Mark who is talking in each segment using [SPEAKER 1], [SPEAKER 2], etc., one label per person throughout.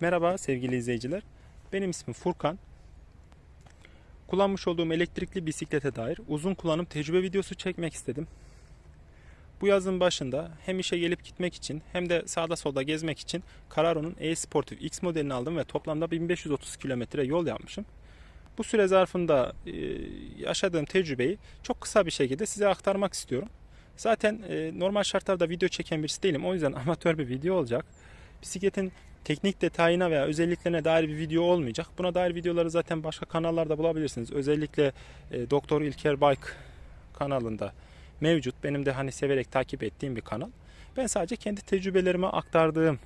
[SPEAKER 1] Merhaba sevgili izleyiciler. Benim ismim Furkan. Kullanmış olduğum elektrikli bisiklete dair uzun kullanım tecrübe videosu çekmek istedim. Bu yazın başında hem işe gelip gitmek için hem de sağda solda gezmek için Cararo'nun e-Sportif X modelini aldım ve toplamda 1530 kilometre yol yapmışım. Bu süre zarfında e, yaşadığım tecrübeyi çok kısa bir şekilde size aktarmak istiyorum. Zaten e, normal şartlarda video çeken birisi değilim. O yüzden amatör bir video olacak. Bisikletin teknik detayına veya özelliklerine dair bir video olmayacak. Buna dair videoları zaten başka kanallarda bulabilirsiniz. Özellikle e, Doktor İlker Bike kanalında mevcut. Benim de hani severek takip ettiğim bir kanal. Ben sadece kendi tecrübelerime aktardığım,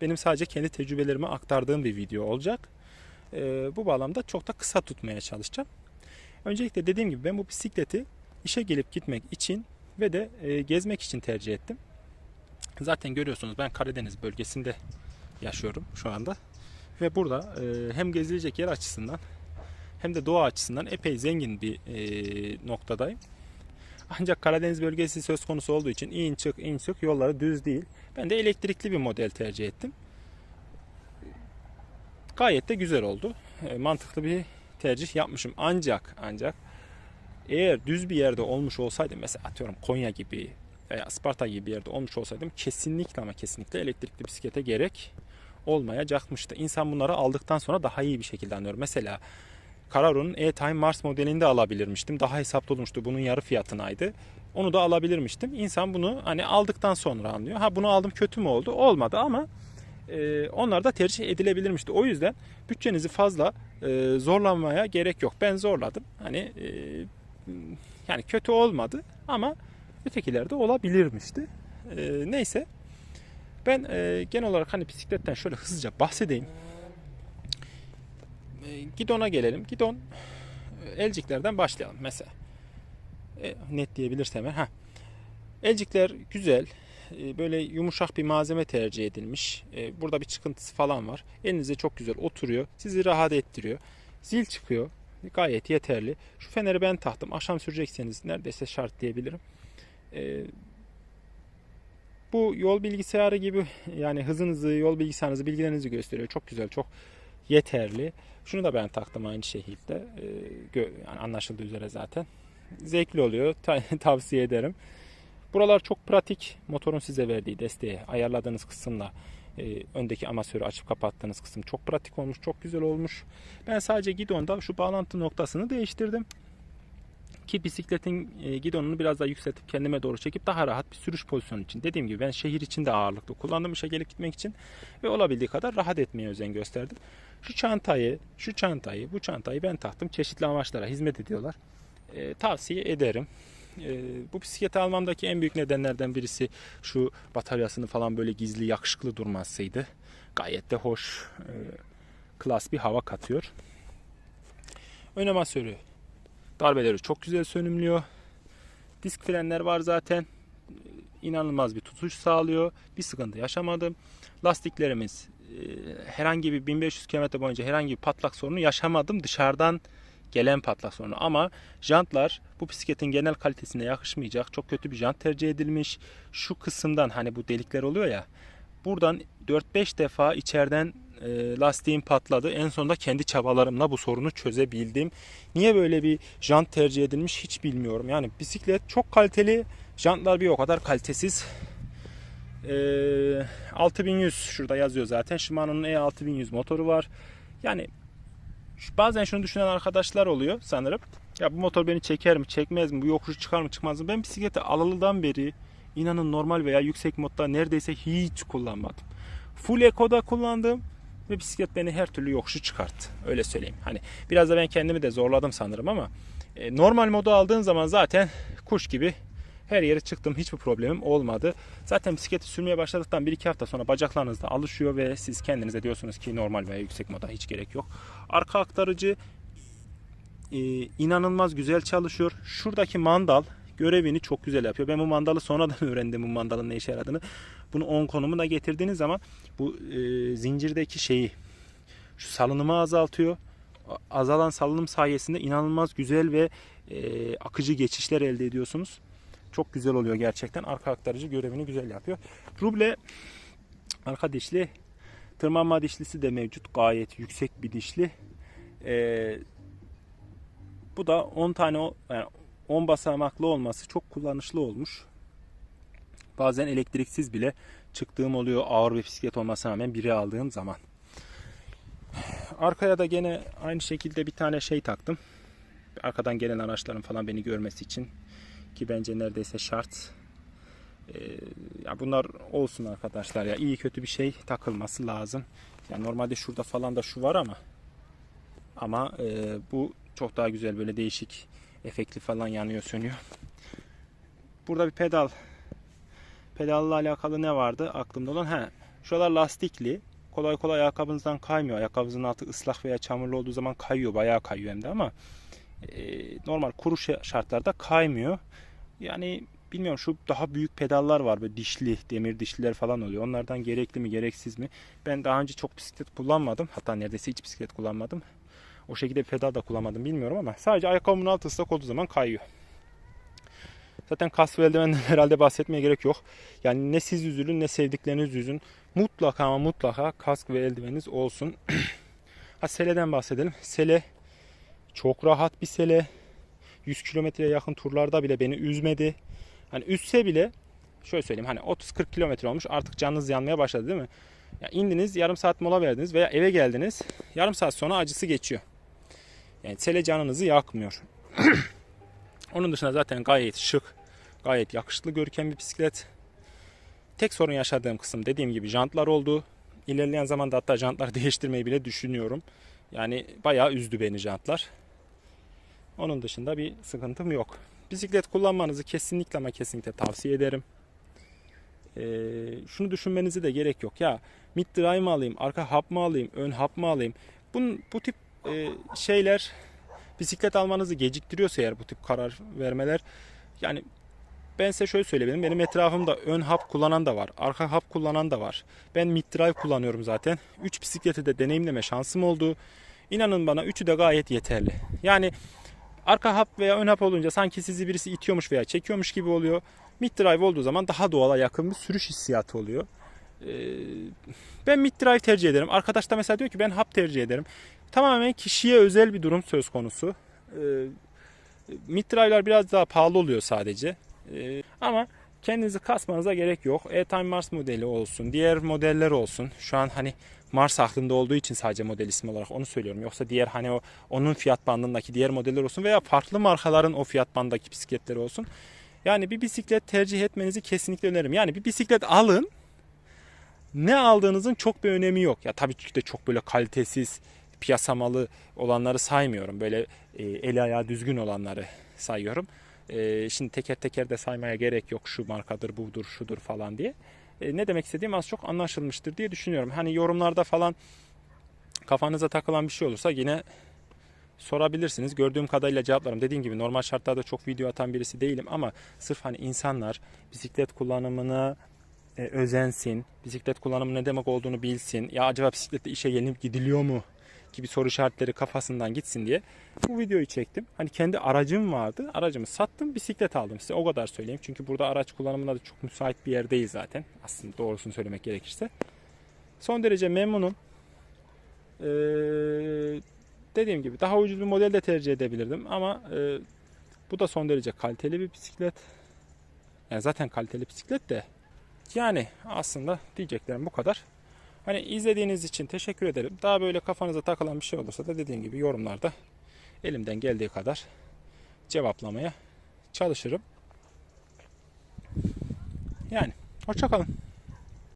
[SPEAKER 1] benim sadece kendi tecrübelerime aktardığım bir video olacak. E, bu bağlamda çok da kısa tutmaya çalışacağım. Öncelikle dediğim gibi ben bu bisikleti işe gelip gitmek için ve de e, gezmek için tercih ettim. Zaten görüyorsunuz ben Karadeniz bölgesinde yaşıyorum şu anda. Ve burada e, hem gezilecek yer açısından hem de doğa açısından epey zengin bir e, noktadayım. Ancak Karadeniz bölgesi söz konusu olduğu için in çık in çık yolları düz değil. Ben de elektrikli bir model tercih ettim. Gayet de güzel oldu. E, mantıklı bir tercih yapmışım. Ancak ancak eğer düz bir yerde olmuş olsaydım mesela atıyorum Konya gibi veya Sparta gibi bir yerde olmuş olsaydım kesinlikle ama kesinlikle elektrikli bisiklete gerek olmayacakmıştı. İnsan bunları aldıktan sonra daha iyi bir şekilde anlıyor. Mesela Cararo'nun E-Time Mars modelini de alabilirmiştim. Daha hesaplı olmuştu. Bunun yarı fiyatınaydı. Onu da alabilirmiştim. İnsan bunu hani aldıktan sonra anlıyor. Ha bunu aldım kötü mü oldu? Olmadı ama e, onlar da tercih edilebilirmişti. O yüzden bütçenizi fazla e, zorlanmaya gerek yok. Ben zorladım. Hani e, yani kötü olmadı ama ötekiler de olabilirmişti. E, neyse. Ben e, genel olarak hani bisikletten şöyle hızlıca bahsedeyim. E, gidona gelelim. Gidon e, elciklerden başlayalım mesela. E, net diyebilirsem. Ha. Elcikler güzel. E, böyle yumuşak bir malzeme tercih edilmiş. E, burada bir çıkıntısı falan var. Elinize çok güzel oturuyor. Sizi rahat ettiriyor. Zil çıkıyor. Gayet yeterli. Şu feneri ben taktım. Akşam sürecekseniz neredeyse şart diyebilirim. E, bu yol bilgisayarı gibi yani hızınızı, yol bilgisayarınızı, bilgilerinizi gösteriyor. Çok güzel, çok yeterli. Şunu da ben taktım aynı şekilde. Ee, yani anlaşıldığı üzere zaten. Zevkli oluyor. Ta- tavsiye ederim. Buralar çok pratik. Motorun size verdiği desteği ayarladığınız kısımla e, öndeki amasörü açıp kapattığınız kısım çok pratik olmuş. Çok güzel olmuş. Ben sadece gidonda şu bağlantı noktasını değiştirdim ki bisikletin e, gidonunu biraz daha yükseltip kendime doğru çekip daha rahat bir sürüş pozisyonu için. Dediğim gibi ben şehir içinde ağırlıklı kullandım işe gelip gitmek için ve olabildiği kadar rahat etmeye özen gösterdim. Şu çantayı, şu çantayı, bu çantayı ben taktım. Çeşitli amaçlara hizmet ediyorlar. E, tavsiye ederim. E, bu bisikleti almamdaki en büyük nedenlerden birisi şu bataryasını falan böyle gizli yakışıklı durmasıydı. Gayet de hoş, e, klas bir hava katıyor. Ön amasörü Darbeleri çok güzel sönümlüyor. Disk frenler var zaten. İnanılmaz bir tutuş sağlıyor. Bir sıkıntı yaşamadım. Lastiklerimiz e, herhangi bir 1500 km boyunca herhangi bir patlak sorunu yaşamadım. Dışarıdan gelen patlak sorunu. Ama jantlar bu bisikletin genel kalitesine yakışmayacak. Çok kötü bir jant tercih edilmiş. Şu kısımdan hani bu delikler oluyor ya. Buradan 4-5 defa içeriden e, lastiğim patladı. En sonunda kendi çabalarımla bu sorunu çözebildim. Niye böyle bir jant tercih edilmiş hiç bilmiyorum. Yani bisiklet çok kaliteli, jantlar bir o kadar kalitesiz. E, 6100 şurada yazıyor zaten. Shimano'nun E6100 motoru var. Yani bazen şunu düşünen arkadaşlar oluyor sanırım. Ya bu motor beni çeker mi, çekmez mi, bu yokuşu çıkar mı, çıkmaz mı? Ben bisikleti alalıdan beri inanın normal veya yüksek modda neredeyse hiç kullanmadım. Full Eco'da kullandım ve bisiklet beni her türlü yokuşu çıkarttı. Öyle söyleyeyim. Hani biraz da ben kendimi de zorladım sanırım ama e, normal modu aldığın zaman zaten kuş gibi her yere çıktım. Hiçbir problemim olmadı. Zaten bisikleti sürmeye başladıktan 1-2 hafta sonra bacaklarınız da alışıyor ve siz kendinize diyorsunuz ki normal veya yüksek moda hiç gerek yok. Arka aktarıcı e, inanılmaz güzel çalışıyor. Şuradaki mandal görevini çok güzel yapıyor. Ben bu mandalı sonradan öğrendim bu mandalın ne işe yaradığını. Bunu 10 konumuna getirdiğiniz zaman bu e, zincirdeki şeyi şu salınımı azaltıyor. Azalan salınım sayesinde inanılmaz güzel ve e, akıcı geçişler elde ediyorsunuz. Çok güzel oluyor gerçekten. Arka aktarıcı görevini güzel yapıyor. Ruble arka dişli Tırmanma dişlisi de mevcut. Gayet yüksek bir dişli. Ee, bu da 10 tane yani 10 basamaklı olması çok kullanışlı olmuş. Bazen elektriksiz bile çıktığım oluyor ağır bir bisiklet olmasına rağmen biri aldığım zaman. Arkaya da gene aynı şekilde bir tane şey taktım. Arkadan gelen araçların falan beni görmesi için ki bence neredeyse şart. Ee, ya bunlar olsun arkadaşlar ya iyi kötü bir şey takılması lazım. Yani normalde şurada falan da şu var ama ama e, bu çok daha güzel böyle değişik efektli falan yanıyor sönüyor. Burada bir pedal. Pedalla alakalı ne vardı aklımda olan? He şuralar lastikli. Kolay kolay ayakkabınızdan kaymıyor. Ayakkabınızın altı ıslak veya çamurlu olduğu zaman kayıyor bayağı kayıyor hem de ama e, normal kuru şa- şartlarda kaymıyor. Yani bilmiyorum şu daha büyük pedallar var böyle dişli demir dişliler falan oluyor. Onlardan gerekli mi gereksiz mi? Ben daha önce çok bisiklet kullanmadım. Hatta neredeyse hiç bisiklet kullanmadım o şekilde bir pedal da kullanmadım bilmiyorum ama sadece ayakkabımın altı ıslak olduğu zaman kayıyor. Zaten kask ve eldivenden herhalde bahsetmeye gerek yok. Yani ne siz üzülün ne sevdikleriniz üzün. Mutlaka ama mutlaka kask ve eldiveniniz olsun. ha seleden bahsedelim. Sele çok rahat bir sele. 100 kilometreye yakın turlarda bile beni üzmedi. Hani üzse bile şöyle söyleyeyim hani 30-40 kilometre olmuş artık canınız yanmaya başladı değil mi? Ya indiniz yarım saat mola verdiniz veya eve geldiniz yarım saat sonra acısı geçiyor. Yani sele canınızı yakmıyor. Onun dışında zaten gayet şık, gayet yakışıklı görken bir bisiklet. Tek sorun yaşadığım kısım dediğim gibi jantlar oldu. İlerleyen zamanda hatta jantları değiştirmeyi bile düşünüyorum. Yani bayağı üzdü beni jantlar. Onun dışında bir sıkıntım yok. Bisiklet kullanmanızı kesinlikle ama kesinlikle tavsiye ederim. Ee, şunu düşünmenize de gerek yok. Ya mid drive mı alayım, arka hap mı alayım, ön hap mı alayım? Bunun, bu tip e, şeyler bisiklet almanızı geciktiriyorsa eğer bu tip karar vermeler yani ben size şöyle söyleyebilirim. Benim etrafımda ön hap kullanan da var. Arka hap kullanan da var. Ben mid drive kullanıyorum zaten. 3 bisikleti de deneyimleme şansım oldu. İnanın bana üçü de gayet yeterli. Yani arka hap veya ön hap olunca sanki sizi birisi itiyormuş veya çekiyormuş gibi oluyor. Mid drive olduğu zaman daha doğala yakın bir sürüş hissiyatı oluyor. Ee, ben mid drive tercih ederim. Arkadaş da mesela diyor ki ben hap tercih ederim. Tamamen kişiye özel bir durum söz konusu. Ee, mid drive'lar biraz daha pahalı oluyor sadece. Ee, ama kendinizi kasmanıza gerek yok. E-Time Mars modeli olsun, diğer modeller olsun. Şu an hani Mars aklımda olduğu için sadece model ismi olarak onu söylüyorum. Yoksa diğer hani o onun fiyat bandındaki diğer modeller olsun veya farklı markaların o fiyat bandındaki bisikletleri olsun. Yani bir bisiklet tercih etmenizi kesinlikle öneririm. Yani bir bisiklet alın. Ne aldığınızın çok bir önemi yok. Ya tabii ki de çok böyle kalitesiz, piyasa malı olanları saymıyorum. Böyle e, eli ayağı düzgün olanları sayıyorum. E, şimdi teker teker de saymaya gerek yok. Şu markadır, budur, şudur falan diye. E, ne demek istediğim az çok anlaşılmıştır diye düşünüyorum. Hani yorumlarda falan kafanıza takılan bir şey olursa yine sorabilirsiniz. Gördüğüm kadarıyla cevaplarım. Dediğim gibi normal şartlarda çok video atan birisi değilim ama sırf hani insanlar bisiklet kullanımına e, özensin, bisiklet kullanımı ne demek olduğunu bilsin. Ya acaba bisikletle işe gelinip gidiliyor mu? Gibi soru işaretleri kafasından gitsin diye bu videoyu çektim. Hani kendi aracım vardı. Aracımı sattım, bisiklet aldım size. O kadar söyleyeyim. Çünkü burada araç kullanımına da çok müsait bir yer değil zaten. Aslında doğrusunu söylemek gerekirse. Son derece memnunum. Ee, dediğim gibi daha ucuz bir model de tercih edebilirdim ama e, bu da son derece kaliteli bir bisiklet. Yani zaten kaliteli bisiklet de yani aslında diyeceklerim bu kadar. Hani izlediğiniz için teşekkür ederim. Daha böyle kafanıza takılan bir şey olursa da dediğim gibi yorumlarda elimden geldiği kadar cevaplamaya çalışırım. Yani hoşçakalın.